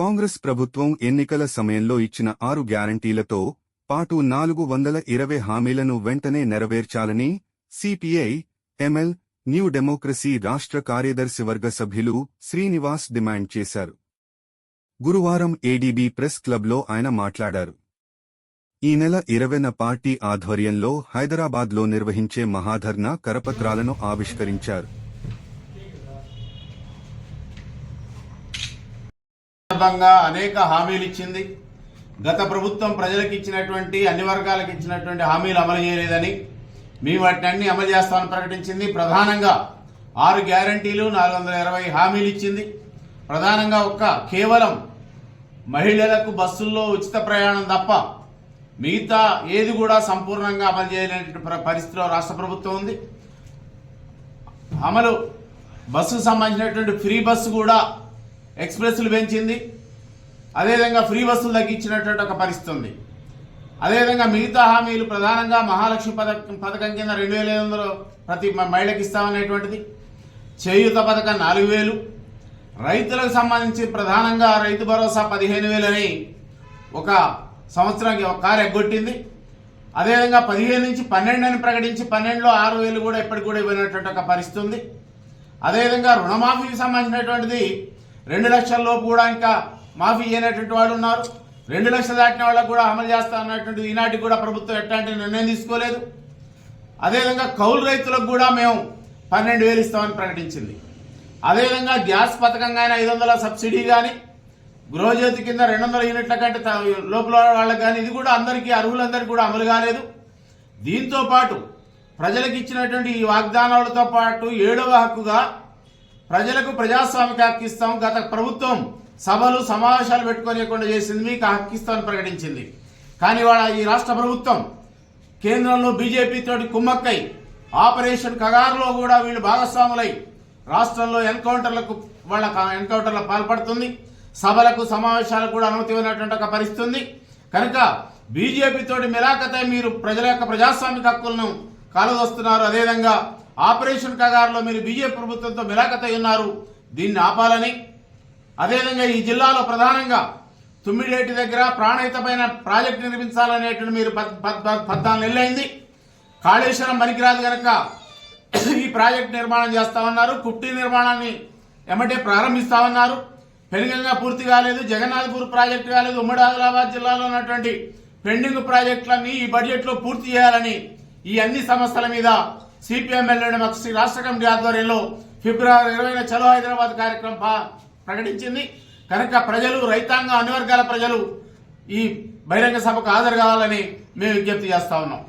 కాంగ్రెస్ ప్రభుత్వం ఎన్నికల సమయంలో ఇచ్చిన ఆరు గ్యారంటీలతో పాటు నాలుగు వందల ఇరవై హామీలను వెంటనే నెరవేర్చాలని సిపిఐ ఎంఎల్ న్యూ డెమోక్రసీ రాష్ట్ర కార్యదర్శి వర్గ సభ్యులు శ్రీనివాస్ డిమాండ్ చేశారు. గురువారం ఏడీబీ ప్రెస్ క్లబ్లో ఆయన మాట్లాడారు. ఈ నెల ఇరవైన పార్టీ ఆధ్వర్యంలో హైదరాబాద్లో నిర్వహించే మహాధర్నా కరపత్రాలను ఆవిష్కరించారు. సందర్భంగా అనేక హామీలు ఇచ్చింది. గత ప్రభుత్వం ప్రజలకు ఇచ్చినటువంటి అన్ని వర్గాలకు ఇచ్చినటువంటి హామీలు అమలు చేయలేదని మేము వాటిని అన్ని అమలు చేస్తామని ప్రకటించింది. ప్రధానంగా ఆరు గ్యారంటీలు నాలుగు వందల ఇరవై హామీలు ఇచ్చింది. ప్రధానంగా ఒక్క కేవలం మహిళలకు బస్సుల్లో ఉచిత ప్రయాణం తప్ప మిగతా ఏది కూడా సంపూర్ణంగా అమలు చేయలేనటువంటి పరిస్థితిలో రాష్ట్ర ప్రభుత్వం ఉంది. అమలు బస్సుకు సంబంధించినటువంటి ఫ్రీ బస్సు కూడా ఎక్స్ప్రెస్లు పెంచింది. అదేవిధంగా ఫ్రీ బస్సులు తగ్గించినటువంటి ఒక పరిస్థితి ఉంది. అదేవిధంగా మిగతా హామీలు ప్రధానంగా మహాలక్ష్మి పథకం పథకం కింద రెండు వేల ఐదు వందలు ప్రతి మ- మహిళకి ఇస్తామనేటువంటిది. చేయూత పథకం నాలుగు వేలు. రైతులకు సంబంధించి ప్రధానంగా రైతు భరోసా పదిహేను వేలని ఒక సంవత్సరానికి ఒక కారు ఎగ్గొట్టింది. అదేవిధంగా పదిహేను నుంచి పన్నెండు అని ప్రకటించి పన్నెండులో ఆరు వేలు కూడా ఇప్పటికి కూడా ఇవ్వనటువంటి ఒక పరిస్థితి ఉంది. అదేవిధంగా రుణమాఫీకి సంబంధించినటువంటిది రెండు లక్షల లోపు కూడా ఇంకా మాఫీ చేయనటువంటి వాళ్ళు ఉన్నారు. రెండు లక్షలు దాటిన వాళ్ళకు కూడా అమలు చేస్తా అన్నటువంటి ఈనాటికి కూడా ప్రభుత్వం ఎట్లాంటి నిర్ణయం తీసుకోలేదు. అదేవిధంగా కౌలు రైతులకు కూడా మేము పన్నెండు వేలు ఇస్తామని ప్రకటించింది. అదేవిధంగా గ్యాస్ పథకం కానీ ఐదు వందల సబ్సిడీ కానీ గృహజ్యోతి కింద రెండు వందల యూనిట్ల కంటే లోపల వాళ్ళకి కానీ ఇది కూడా అందరికీ అర్హులందరికీ కూడా అమలు కాలేదు. దీంతో పాటు ప్రజలకు ఇచ్చినటువంటి ఈ వాగ్దానాలతో పాటు ఏడవ హక్కుగా ప్రజలకు ప్రజాస్వామిక హక్కు ఇస్తాం. గత ప్రభుత్వం సభలు సమావేశాలు పెట్టుకోనియకుండా చేసింది మీకు హక్కు ఇస్తామని ప్రకటించింది. కానీ వాళ్ళ ఈ రాష్ట్ర ప్రభుత్వం కేంద్రంలో బీజేపీతో కుమ్మక్కై ఆపరేషన్ కగారులో కూడా వీళ్ళు భాగస్వాములై రాష్ట్రంలో ఎన్కౌంటర్లకు వాళ్ళ ఎన్కౌంటర్లకు పాల్పడుతుంది. సభలకు సమావేశాలకు కూడా అనుమతి ఇవ్వనటువంటి ఒక పరిస్థితి కనుక బీజేపీతో తోటి మీరు ప్రజల యొక్క ప్రజాస్వామిక హక్కులను కాలదొస్తున్నారు. అదేవిధంగా ఆపరేషన్ కగారులో మీరు బీజేపీ ప్రభుత్వంతో మిలాఖతై ఉన్నారు. దీన్ని ఆపాలని. అదేవిధంగా ఈ జిల్లాలో ప్రధానంగా తుమ్మిడేటి దగ్గర ప్రాణహితమైన ప్రాజెక్టు నిర్మించాలనేటువంటి మీరు పద్- పద్- పద్నాలుగు కాళేశ్వరం పనికిరాదు కనుక ఈ ప్రాజెక్టు నిర్మాణం చేస్తామన్నారు కుట్టి నిర్మాణాన్ని ఎమ్మటే ప్రారంభిస్తామన్నారు పెనుగంగా పూర్తి కాలేదు. జగన్నాథపూర్ ప్రాజెక్టు కాలేదు. ఉమ్మడి ఆదిలాబాద్ జిల్లాలో ఉన్నటువంటి పెండింగ్ ప్రాజెక్టులన్నీ ఈ బడ్జెట్లో పూర్తి చేయాలని ఈ అన్ని సమస్యల మీద సిపిఎం మాకు రాష్ట్ర కమిటీ ఆధ్వర్యంలో ఫిబ్రవరి ఇరవైన చలో హైదరాబాద్ కార్యక్రమం ప్రకటించింది. కనుక ప్రజలు రైతాంగ అన్ని వర్గాల ప్రజలు ఈ బహిరంగ సభకు హాజరు కావాలని మేము విజ్ఞప్తి చేస్తా ఉన్నాం.